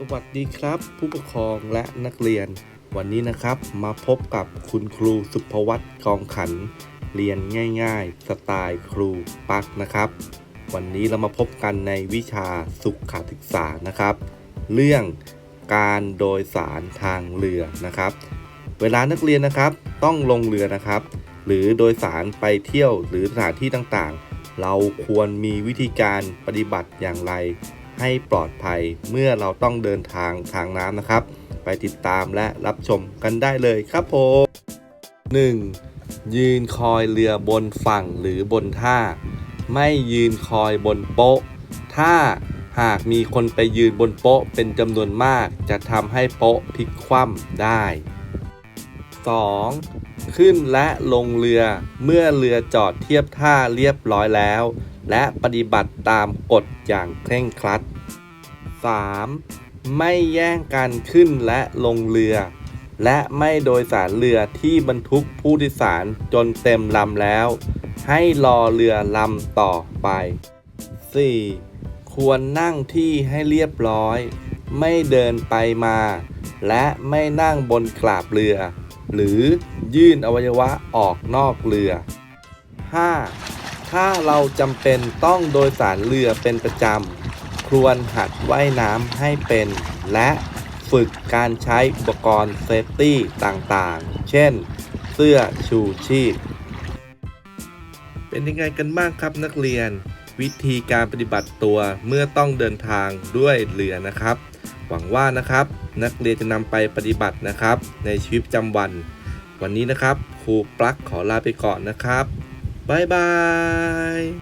สวัสดีครับ ผู้ปกครองและนักเรียน วันนี้นะครับมาพบกับคุณครูสุภวัตกองขัน เรียนง่าย ๆ สไตล์ครูปักนะครับ วันนี้เรามาพบกันในวิชาสุขศึกษานะครับ เรื่องการโดยสารทางเรือนะครับ เวลานักเรียนนะครับต้องลงเรือนะครับ หรือโดยสารไปเที่ยวหรือสถานที่ต่างๆ เราควรมีวิธีการปฏิบัติอย่างไร ให้ปลอดภัยเมื่อเราต้องเดินทางทางน้ำนะครับ ไปติดตามและรับชมกันได้เลยครับผม 1. ยืนคอยเรือบนฝั่งหรือบนท่า ไม่ยืนคอยบนโป๊ะ ถ้าหากมีคนไปยืนบนโป๊ะเป็นจำนวนมาก จะทำให้โป๊ะพลิกคว่ำได้ 2. ขึ้นและลงเรือเมื่อเรือจอดเทียบท่าเรียบร้อยแล้ว และปฏิบัติตามกฎอย่างเคร่งครัด 3. ไม่แย่งกันขึ้นและลงเรือ และไม่โดยสารเรือที่บรรทุกผู้โดยสารจนเต็มลำแล้ว ให้รอเรือลำต่อไป 4. ควรนั่งที่ให้เรียบร้อย ไม่เดินไปมา และไม่นั่งบนกราบเรือ หรือยื่นอวัยวะออกนอกเรือ 5. ถ้าเราจำเป็นต้องโดยสารเรือเป็นประจำ ควรหัดว่ายน้ำให้เป็น และฝึกการใช้อุปกรณ์เซฟตี้ต่างๆ เช่น เสื้อชูชีพ เป็นยังไงกันบ้างครับนักเรียน วิธีการปฏิบัติตัวเมื่อต้องเดินทางด้วยเรือนะครับ หวังว่านะครับ นักเรียนจะนำไปปฏิบัตินะครับ ในชีวิตประจำวัน วันนี้นะครับครูปลั๊กขอลาไปก่อนนะครับ บ๊ายบาย